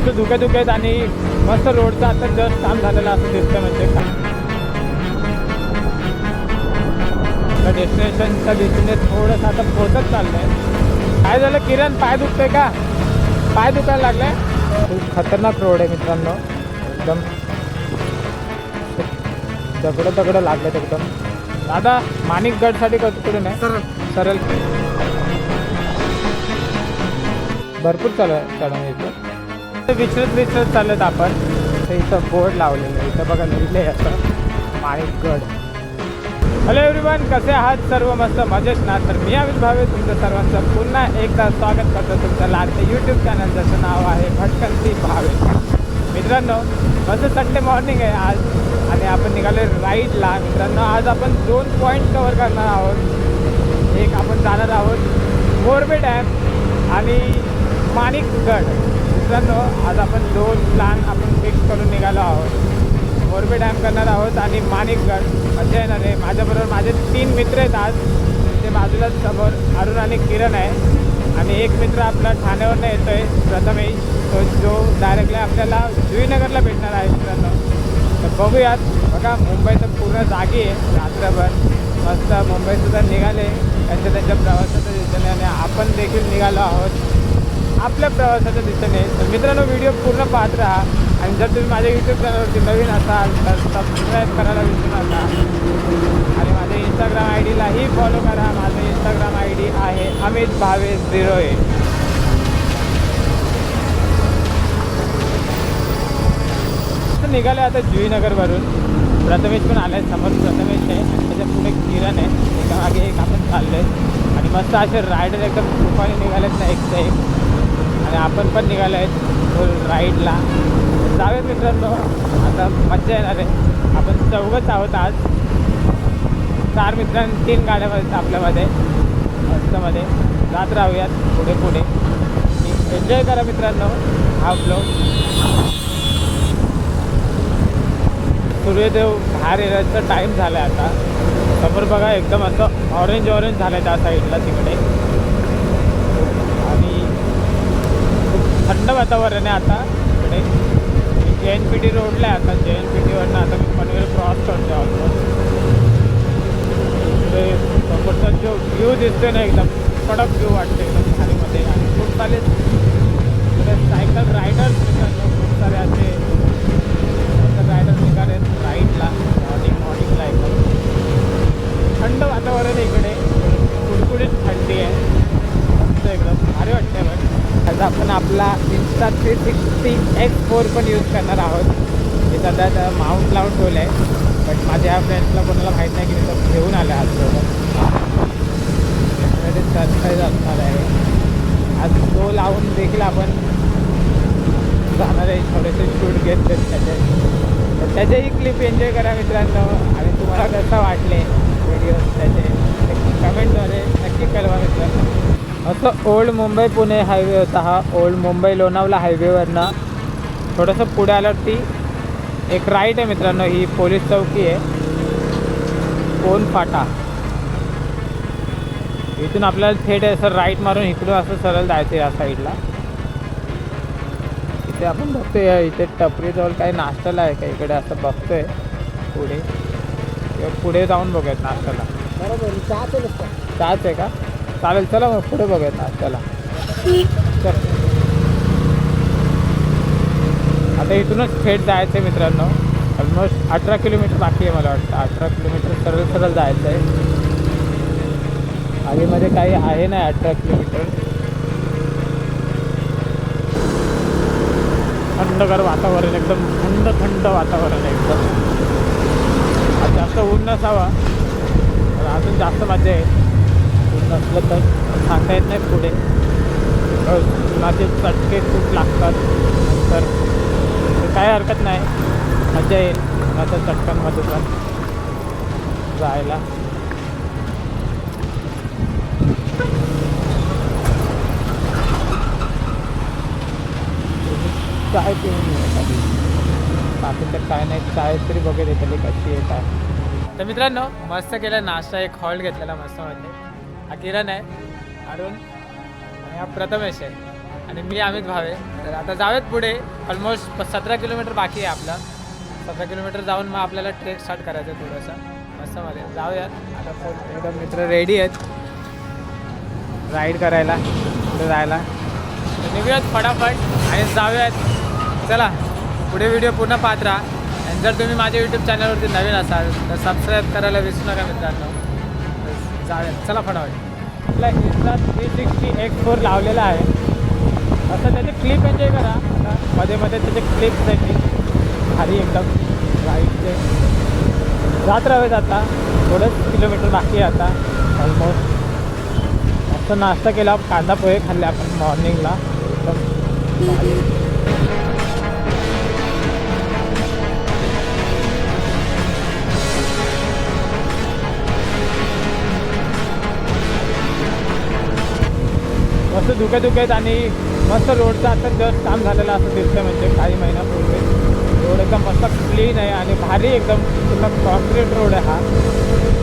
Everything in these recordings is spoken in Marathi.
मस्त धुके धुके आहेत आणि मस्त रोडचं आता जस्ट काम झालेलं असं दिसतं म्हणजे. का डेस्टिनेशनच्या दिशेने थोडंसं आता पोचत चाललंय. काय झालं किरण? पाय दुखतंय का? पाय दुखायला लागलाय? खूप खतरनाक रोड आहे मित्रांनो. एकदम दगडं दगडं लागलेत एकदम. दादा माणिकगडसाठी कसं कुठून आहे? सरळ. भरपूर चालू आहे चढण इथं. विचरत विचरत चालत आपण. तर इथं बोर्ड लावलेलं इथं बघा लिहिलंय असं. माणिकगड हॅलो एव्हरीवन कसे आहात सर्व? मस्त मजेत ना? तर मी अमित भावे तुमचं सर्वांचं पुन्हा एकदा स्वागत करतो तुमचं लाडके यूट्यूब चॅनल ज्याचं नाव आहे भटकंती भावे. मित्रांनो मस्त संडे मॉर्निंग आहे आज. आणि आपण निघालो राईडला मित्रांनो आज आपण दोन पॉईंट कवर करणार आहोत. एक आपण जाणार आहोत मोरबे डॅम आणि माणिकगड. मित्रांनो आज आपण दोन प्लॅन आपण फिक्स करून निघालो आहोत. मोरबे डॅम करणार आहोत आणि माणिकगड मजा येणार माझ्याबरोबर माझे तीन मित्र आहेत आज. ते बाजूलाच समोर अरुण आणि किरण आहे. आणि एक मित्र आपला ठाण्यावरनं येतो आहे प्रथमेश तो जो डायरेक्टली आपल्याला जुईनगरला भेटणार आहे मित्रांनो. तर बघूयात. बघा मुंबई तर पूर्ण जागी आहे रात्रभर. मस्त मुंबईसुद्धा निघाले. त्यांच्या त्यांच्या प्रवासाच्या दिशेने आणि आपण देखील निघालो आहोत. आपल्या प्रवासाच्या दिशेने. तर मित्रांनो व्हिडिओ पूर्ण पाहत राहा. आणि जर तुम्ही माझ्या यूट्यूब चॅनलवरती नवीन असाल तर सबस्क्राईब करायला विसरू नका. आणि माझ्या इंस्टाग्राम आय डीलाही फॉलो करा. माझं इंस्टाग्राम आय डी आहे अमित भावे झिरो एट निघाले आता जुईनगरवरून. प्रथमेश पण आले समोर. प्रथमेश आहे आणि त्याच्या पुढे किरण आहे. एका मागे एक आपण आहे आणि मस्त असे रायडर एकदम तुफाने निघालेत ना एक ते एक आणि आपण पण निघालो आहेत फुल राईडला जाऊयात मित्रांनो. आता मज्जा येणार आहे. आपण चौघच आहोत आज. चार मित्रांनी तीन गाड्या आपल्यामध्ये. मस्तमध्ये. जात राहूयात पुढे पुढे. एन्जॉय करा मित्रांनो हा ब्लॉग सूर्यदेव बाहेर येण्याचा टाईम झाला आहे आता. समोर बघा एकदम असं ऑरेंज ऑरेंज झालं आहे त्या साईडला तिकडे आणि खूप थंड वातावरण आहे आता. इकडे जे एन पी टी रोडला आहे आता जे एन पी टीवरनं आता मी पनवेल क्रॉस करतो ऑलमोस्ट इकडे समोरचा जो व्ह्यू दिसतोय ना एकदम कडक व्ह्यू वाटते एकदम खालीमध्ये आणि खूप सारे सायकल रायडर्स निघाले खूप सारे असे. सायकल रायडर्स निघाले राईडला मॉर्निंग मॉर्निंगला एकदम. थंड वातावरण आहे इकडे. कुडकुडीत थंडी आहे. एकदम. भारी वाटते बघ आज आपण आपला Insta three sixty X four पण यूज करणार आहोत. मी सध्या आता माउंट लावून ठेवलं आहे बट माझ्या फ्रेंड्सला कोणाला माहीत नाही की मी तर घेऊन आलं आज त्याच्यामध्ये सरप्राईज असणार आहे. आज तो लावून देखील आपण जाणार आहे. थोडेसे शूट घेतले त्याचे. तर त्याचेही क्लिप एन्जॉय करा मित्रांनो. आणि तुम्हाला कसं वाटले व्हिडिओ त्याचे? कमेंटद्वारे नक्की कळवा मित्रांनो. असं ओल्ड मुंबई पुणे हायवे होता हा ओल्ड मुंबई लोणावला हायवेवरनं. थोडंसं पुढे आल्यावरती एक राईट आहे मित्रांनो ही पोलीस चौकी आहे. कोण फाटा? इथून आपल्याला थेट असं राईट मारून इकडून असं सरळ जायचं या साईडला. इथे आपण बघतोय इथे टपरीजवळ काही नाश्त्याला आहे का? इकडे असं बघतोय. पुढे. पुढे जाऊन बघूयात नाश्त्याला. बरोबर चहाच आहे का? चालेल चला मग पुढे बघूयात चला. चल. आता इथूनच थेट जायचं आहे मित्रांनो. ऑलमोस्ट अठरा किलोमीटर बाकी आहे मला वाटतं. अठरा किलोमीटर सरळ सरळ जायचं आहे आधीमध्ये काही आहे नाही अठरा किलोमीटर. थंडगार वातावरण एकदम थंड थंड वातावरण आहे एकदम. जास्त ऊन नसावा अजून जास्त मजा आहे नसलं तर सांगता येत नाही पुढे. माझे चटके खूप लागतात. तर काय हरकत नाही. मजा येईल उन्हाच्या चटक्यांमध्ये पण. जायला. चाय पिऊन एखादी बाकी तर काय नाही. चाय तरी बघत येतली कशी आहे काय? तर मित्रांनो मस्त केलं नाश्ता. एक हॉल्ट घेतलेला मस्त म्हणजे. हा किरण आहे अरुण आणि हा प्रथमेश आहे. आणि मी अमित भावे. तर आता जाऊयात पुढे. ऑलमोस्ट सतरा किलोमीटर बाकी आहे आपला. सतरा किलोमीटर जाऊन मग आपल्याला ट्रेक स्टार्ट करायचं आहे थोडंसं. मस्तमध्ये जाऊयात. आता फोन एकदम मित्र रेडी आहेत. राईड करायला. पुढे जायला. तर निघूयात फटाफट. आणि जाऊयात. चला. पुढे व्हिडिओ पूर्ण पाहत राहा. आणि जर तुम्ही माझ्या यूट्यूब चॅनलवरती नवीन असाल तर सबस्क्राईब करायला विसरू नका मित्रांनो. चालेल. चला फटाफट. आपला Insta three sixty X four लावलेला आहे. असं त्याचे क्लिप एन्जॉय करा. मध्ये मध्ये त्याचे क्लिप्स आहेत भारी एकदम राईटचे जात राहावेत आता. थोडंच किलोमीटर बाकी आहे आता. ऑलमोस्ट मस्त नाश्ता केला. कांदा पोहे खाल्ले आपण मॉर्निंगला एकदम मस्त धुक्या धुकेत आणि मस्त रोडचं आता जस्ट काम झालेलं असं दिसतं म्हणजे काही महिन्यापूर्वी. रोड एकदम मस्त क्लीन आहे आणि भारी एकदम पूर्ण कॉन्क्रीट रोड आहे हा.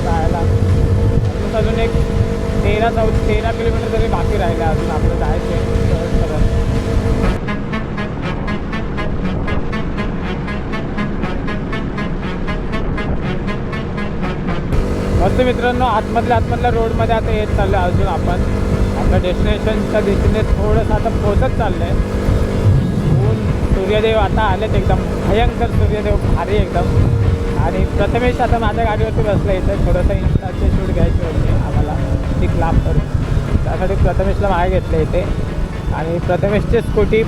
जायला अजून अजून एक तेरा चौ तेरा किलोमीटर तरी बाकी राहिलं अजून आपलं जायचं आहे. मस्त मित्रांनो आतमधल्या आतमधल्या रोडमध्ये आता येत चाललं आहे अजून आपण. आपल्या डेस्टिनेशनच्या दिशेने थोडंसं आता पोचत चाललं आहे ऊन सूर्यदेव आता आलेत एकदम. भयंकर सूर्यदेव भारी एकदम. आणि प्रथमेश आता माझ्या गाडीवरती बसलं इथं. थोडंसं इंस्टाचे शूट घ्यायचे होते आम्हाला. ती क्लाप करून त्यासाठी प्रथमेशला मागे घेतलं इथे. आणि प्रथमेशची स्कूटी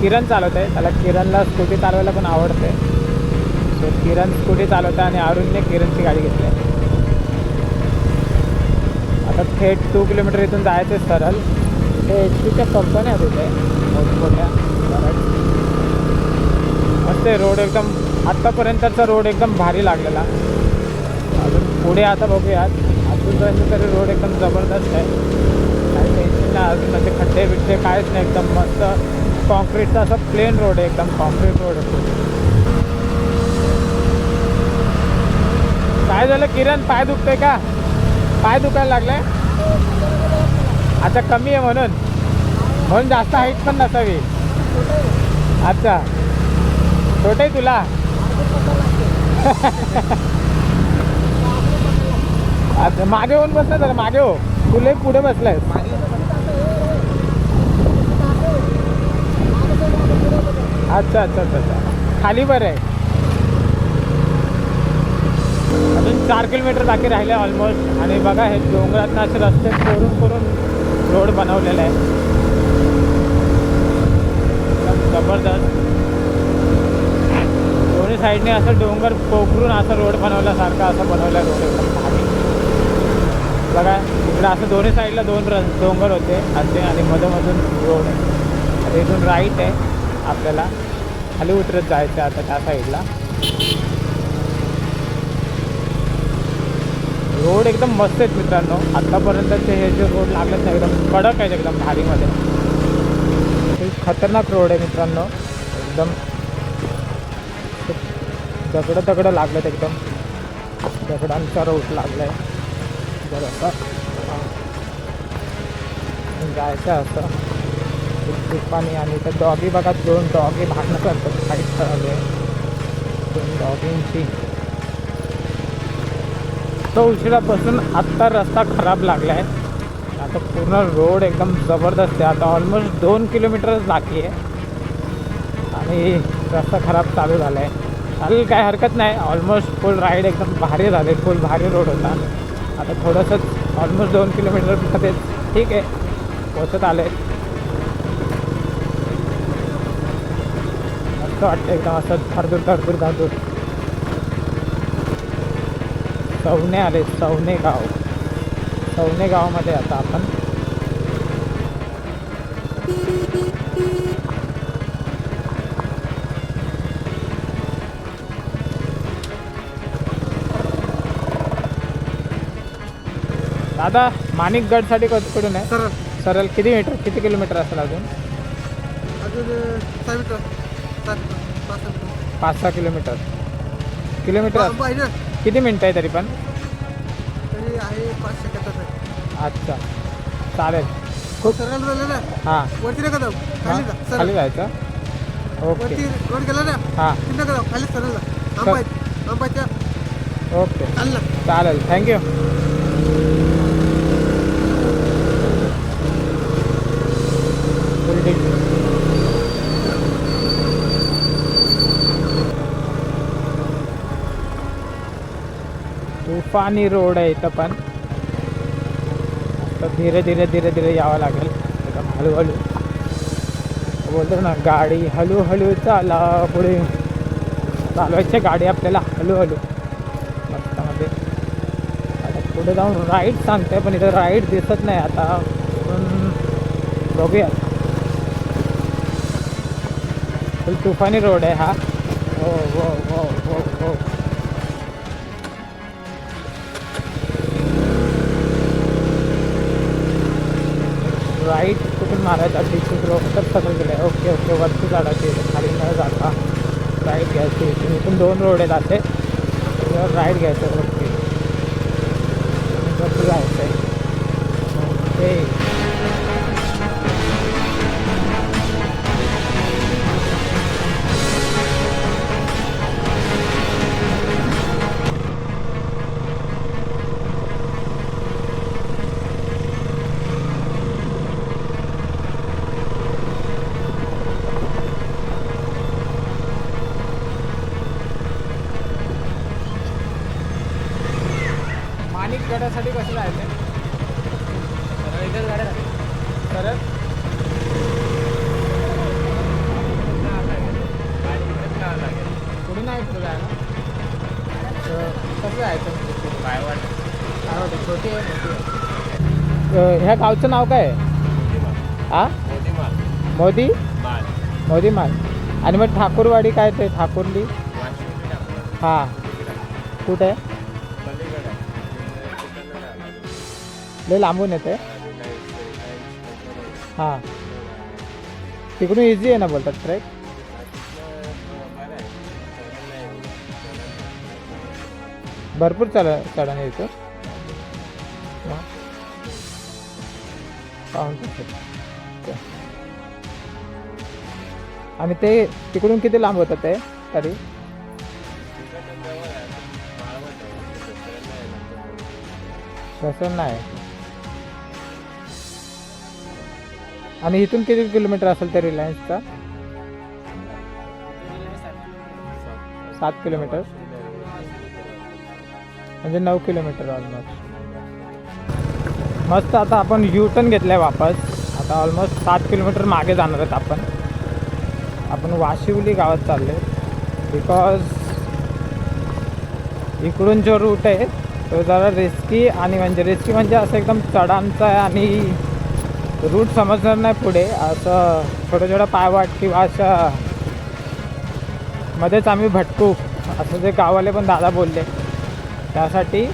किरण चालवत आहे त्याला किरणला स्कूटी चालवायला पण आवडते सो किरण स्कूटी चालवतं आणि अरुणने किरणची गाडी घेतली आहे. तर थेट टू किलोमीटर इथून जायचं आहे सरळ. ते एच पीच्या कंपन्या आहेत मोठमोठ्या बरं मस्त रोड एकदम. आत्तापर्यंतचा रोड एकदम भारी लागलेला. अजून पुढे आता बघूयात. अजूनपर्यंत तरी रोड एकदम जबरदस्त आहे. काही टेन्शन नाही अजून म्हणजे खड्डे बिड्डे काहीच नाही. एकदम मस्त कॉन्क्रीटचा असं प्लेन रोड आहे. एकदम कॉन्क्रीट रोड आहे. काय झालं किरण? पाय दुखते का? पाय दुखायला लागलाय. अच्छा कमी आहे म्हणून. म्हणून जास्त हाईट पण नसावी. अच्छा. छोटे आहे तुला? अच्छा मागे होऊन बसला जरा मागे हो. तुला पुढे बसलाय अच्छा अच्छा अच्छा अच्छा. खाली बरं आहे अजून चार किलोमीटर बाकी राहिले ऑलमोस्ट आणि बघा हे डोंगरातनं असे रस्ते करून करून रोड बनवलेला आहे जबरदस्त. दोन्ही साईडने असं डोंगर पोखरून असं रोड बनवल्यासारखं असं बनवलं रोड एकदम भारी. बघा इकडं असं दोन्ही साईडला दोन र डोंगर होते. असे आणि मधोमधून रोड. आहे आता इथून राईट आहे आपल्याला. खाली उतरत जायचं आहे आता त्या साईडला. रोड एकदम मस्त आहेत मित्रांनो. आत्तापर्यंतचे हे जे रोड लागलेत ना एकदम कडक आहेत एकदम भारीमध्ये. खतरनाक रोड आहे मित्रांनो. एकदम दगडं दगडं लागलेत एकदम. दगडांचा रोड लागला आहे जर असं. जायचं आहे असं. पाणी आणि तर डॉगी बघा दोन डॉगी भागणं करतात. फाईट करावे दोन डॉगींची तो उशिरापासून आत्ता रस्ता खराब लागला आहे आता पूर्ण रोड एकदम जबरदस्त आहे. आता ऑलमोस्ट दोन किलोमीटरच बाकी आहे. आणि रस्ता खराब चालू झाला आहे चालेल काय हरकत नाही. ऑलमोस्ट फुल राईड एकदम भारी झाले. फुल भारी रोड होता. आता थोडंसंच ऑलमोस्ट दोन किलोमीटरमध्ये ठीक आहे. पोचत आले मस्त वाटतं एकदम असं धरदूर धरदूर धरदूर सवणे आले सवणे गाव. सवणे गावामध्ये आता आपण. दादा माणिकगडसाठी कुठून आहे? सरळ. सरळ किती मीटर किती किलोमीटर असेल अजून? अजून पाच सहा किलोमीटर. किलोमीटर. किती मिनटं आहे तरी पण? तरी आहे अच्छा. चालेल. खूप सरळ झालं ना? हां. वरती नका जाऊ. खाली जा सरळ. खाली जायचं? ओके. वरती रोड गेला ना? हां. तिथे नका जाऊ. खाली सरळ जा. आंबा आहे आंबाच्या ओके. चालेल. थँक्यू तुफानी रोड आहे इथं पण. तर धीरे धीरे धीरे धीरे यावं लागेल. एकदम हळूहळू. बोलतो ना गाडी हळूहळू चाला पुढे. चालवायची गाडी आपल्याला हळूहळू. रस्त्यामध्ये आता पुढे जाऊन राईट सांगते पण इथं राईट दिसत नाही आता. बघूया. फुल तुफानी रोड आहे हा. हो हो. मारायचा डिस्ट्रिक्ट रोड तर सगळं गेलं ओके ओके वरती झाडाची खाली न जाता राईट घ्यायची इथून दोन रोड आहेत असे. राईट घ्यायचं वरती वरती जायचं आहे ओके. पुढे जायला. तर कसं काय वाटतं? काय वाटतं? छोटी आहे मोठी आहे? ह्या गावचं नाव काय आहे? आ? मोदी मोदी? माल. आणि मग ठाकूरवाडी काय ते? ठाकूरली? हां. कुठे? आहे लय लांबून येते हां. तिकडून इझी आहे ना बोलतात ट्रेक भरपूर चढ चढण येतो. आणि ते तिकडून किती लांब होतं ते? तरी? तसं नाही. आणि इथून किती किलोमीटर असेल तर रिलायन्सचा? सात किलोमीटर. म्हणजे नऊ किलोमीटर ऑलमोस्ट मस्त आता आपण यू टर्न घेतलाय वापस. आता ऑलमोस्ट सात किलोमीटर मागे जाणार आहेत आपण. आपण वाशिवली गावात चालले बिकॉज इकडून जो रूट आहे तो जरा रिस्की आणि म्हणजे रिस्की म्हणजे असं एकदम चढांचा आहे आणि रूट समजणार नाही पुढे. असं छोटं छोटं पायवाट किंवा अशा मध्येच आम्ही भटकू असं जे गाववाले पण दादा बोलले. त्यासाठी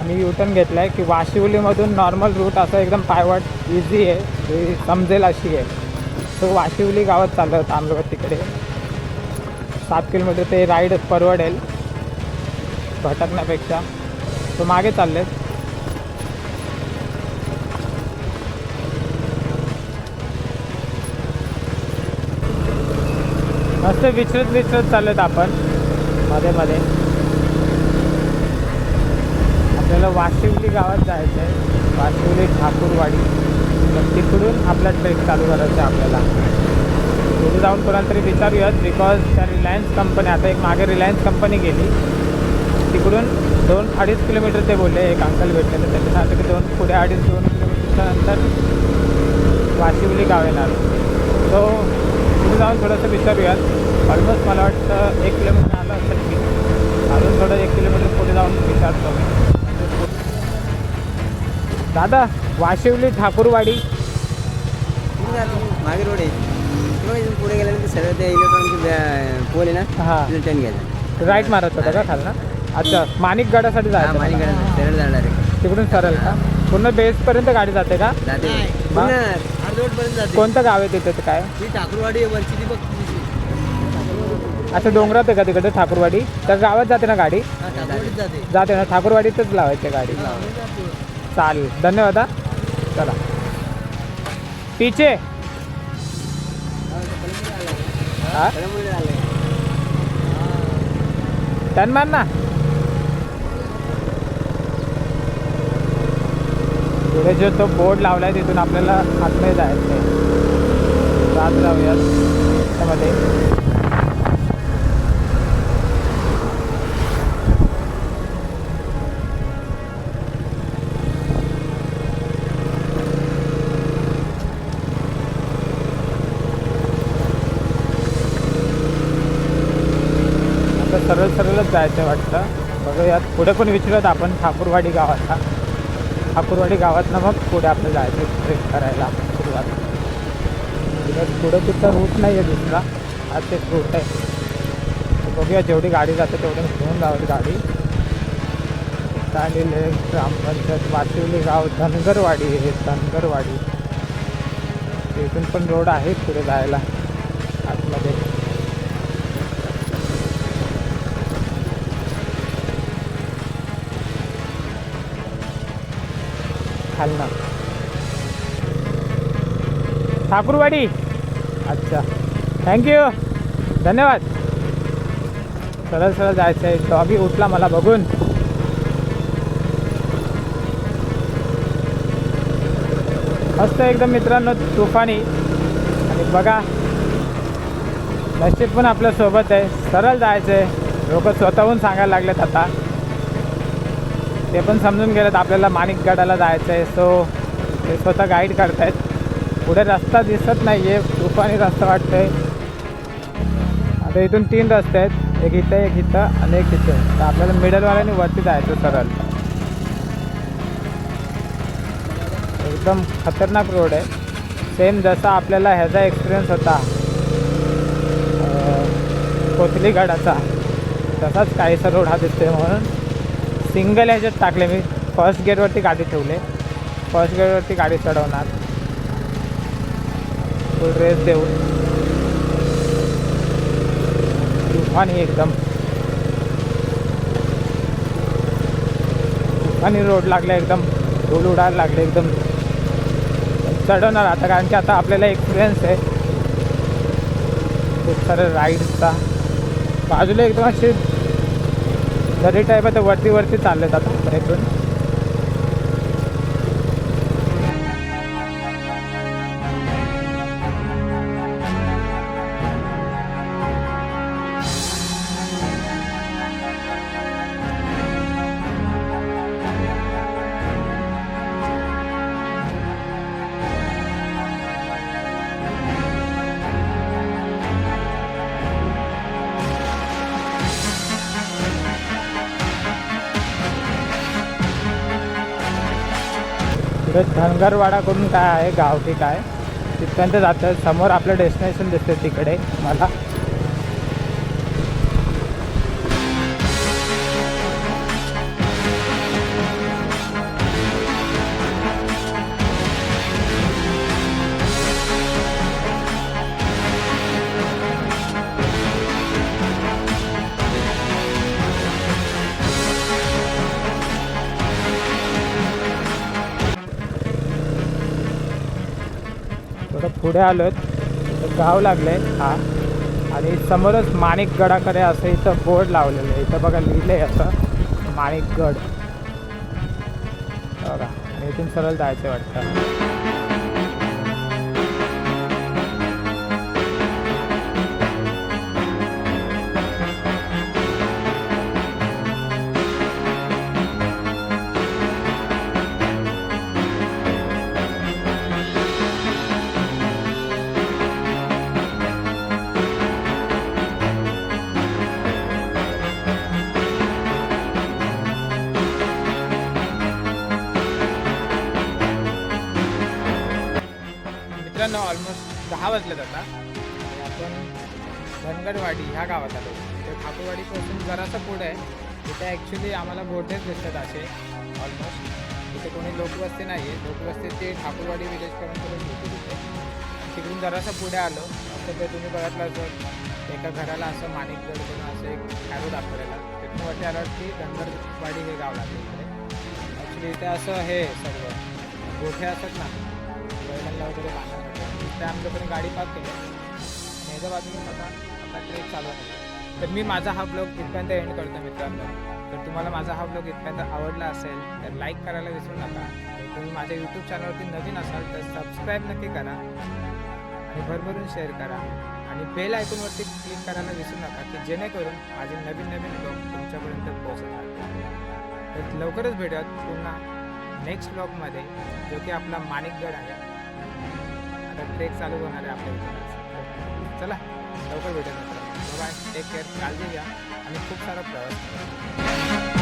आम्ही युटर्न घेतला आहे की वाशिवलीमधून नॉर्मल रूट असं एकदम पायवाट इझी आहे. समजेल अशी आहे. तो वाशिवली गावात चाललं होतं आम्ही तिकडे. सात किलोमीटर ते राईड परवडेल. भटकण्यापेक्षा. तो मागे चाललेत. मस्त विचरत विचरत चालत आपण. मध्ये मध्ये. आपल्याला वाशिवली गावात जायचं आहे वाशिवली ठाकूरवाडी. तर तिकडून आपला ट्रेक चालू करायचा आहे आपल्याला. पुढे जाऊन कोणातरी विचारूयात बिकॉज त्या रिलायन्स कंपनी आता एक मागे रिलायन्स कंपनी गेली. तिकडून दोन अडीच किलोमीटर ते बोलले एक अंकल भेटले तर त्यांनी सांगितलं की दोन पुढे अडीच दोन किलोमीटरच्या नंतर वाशिवली गाव येणार सो पुढे जाऊन थोडंसं विचारूयात. ऑलमोस्ट मला वाटतं एक किलोमीटर आलं असेल की अजून थोडं एक किलोमीटर पुढे जाऊन विचारतो मी दादा वाशिवली ठाकूरवाडी. मागे रोड आहे. पुढे गेल्यानंतर सरळ ते इलेक्ट्रॉनिक पोल आहे ना हां. तिथून टर्न घ्यायचा. राईट मारत होता का खाल ना अच्छा माणिकगडासाठी जायचं मला. सरळ जाणार आहे. तिकडून सरळ का? पूर्ण बेसपर्यंत गाडी जाते का? जाते. जाते. कोणतं गाव आहे तिथे? काय? ही ठाकूरवाडी आहे वरची ती बघ तुझी. अच्छा डोंगरात आहे का तिकडे ठाकूरवाडी? त्या गावात जाते ना गाडी? हा ठाकूरवाडीत जाते. जाते ना ठाकूरवाडीतच लावायची गाडी. चालेल. धन्यवाद हा. चला. पीछे. हा? मार ना पुढे जो तो बोर्ड लावला आहे तिथून आपल्याला आतमध्ये जायचं आहे. जात जाऊयात त्यामध्ये. आता सरळ सरळच जायचं वाटतं. बघूयात. पुढे पण विचारत? आपण ठाकूरवाडी गावातला अकुरवाडी गावातनं मग पुढे आपलं जायचं ट्रेक करायला सुरुवात. तिथं पुढे कुठं रूट नाही आहे दुसरा. आज तेच रूट आहे. बघूया जेवढी गाडी जाते तेवढी घेऊन जावी गाडी. चालेले ग्रामपंचायत वाशिवली गाव धनगरवाडी आहे धनगरवाडी. तिथून पण रोड आहे पुढे जायला. खालना. ठाकूरवाडी. अच्छा. थँक्यू धन्यवाद. सरळ सरळ जायचं आहे. डॉगी उठला मला बघून. मस्त एकदम मित्रांनो तुफानी. आणि बघा नशीब पण आपल्यासोबत आहे. सरळ जायचं आहे. लोक स्वतःहून सांगायला लागलेत आता. ते पण समजून गेलेत आपल्याला माणिकगडाला जायचं आहे सो ते स्वतः गाईड करतायत. पुढे रस्ता दिसत नाही आहे तुफानी रस्ता वाटतोय. आता इथून तीन रस्ते आहेत. एक इथं एक इथं आणि एक इथं. तर आपल्याला मिडलवाल्याने वरती जायचं सरळ. एकदम खतरनाक रोड आहे. सेम जसा आपल्याला ह्याचा एक्सपिरियन्स होता कोथलीगडाचा तसाच काहीसा रोड हा दिसतोय म्हणून. सिंगल ह्याच्यात टाकले मी. फर्स्ट गेअरवरती गाडी ठेवले. फर्स्ट गेअरवरती गाडी चढवणार. फुल रेस देऊन. तुफानी एकदम. तुफानी रोड लागले एकदम. धूल उडायला लागले एकदम. चढवणार आता कारण की आता आपल्याला एक्सपिरियन्स आहे. खूप सारे राईड्सचा बाजूला एकदम असे दरी टाईप आहे तर वरती वरती चालले जातात इथून. पुढे धनगरवाडाकडून काय आहे गावठी काय? तिथपर्यंत जातं. समोर आपलं डेस्टिनेशन दिसतं तिकडे मला. पुढे आलो तर गाव लागलं आहे हा. आणि समोरच माणिकगडाकडे असं इथं बोर्ड लावलेलं आहे. इथं बघा लिहिलं आहे असं माणिकगड. बघा आणि इथून सरळ जायचं वाटतं. धनगरवाडी ह्या गावात आलो. तर ठाकूरवाडीपासून जरासं पुढे आहे. तिथे ॲक्च्युली आम्हाला बोटेच दिसतात असे ऑलमोस्ट तिथे कोणी लोकवस्ती नाही आहे लोकवस्ती ते ठाकूरवाडी विलेजपर्यंत होती तिथे. तिकडून जरासं पुढे आलो. असं ते तुम्ही बघितलं असं एका घराला असं माणिकगड करून असं एक ॲरो दाखवलेला. तिथून वरती आलं की धनगरवाडी हे गाव लागलं इकडे. ॲक्च्युली इथे असं हे सर्व. गोठे असतात ना. बैलांना वगैरे बांधण्यासाठी. इथे आमच्याकडे गाडी पार्क केली. माझ्या ह्याच्या बाजूने आता आपला ट्रेक चालू आहे. तर मी माझा हा ब्लॉग इथपर्यंत एंड करतो मित्रांनो. तर तुम्हाला माझा हा ब्लॉग इथपर्यंत आवडला असेल तर लाईक करायला विसरू नका. तर तुम्ही माझ्या यूट्यूब चॅनलवरती नवीन असाल तर सबस्क्राईब नक्की करा. आणि भरभरून शेअर करा. आणि बेल आयकॉनवरती क्लिक करायला विसरू नका की जेणेकरून माझे नवीन नवीन ब्लॉग तुमच्यापर्यंत पोहोचतात. तर लवकरच भेटूयात पुन्हा नेक्स्ट ब्लॉगमध्ये जो की आपला माणिकगड आहे. आता ट्रेक चालू होणार आहे आपल्या चला लवकर भेटूया मित्रांनो. बाय टेक केअर काळजी घ्या. आणि खूप सारा प्रवास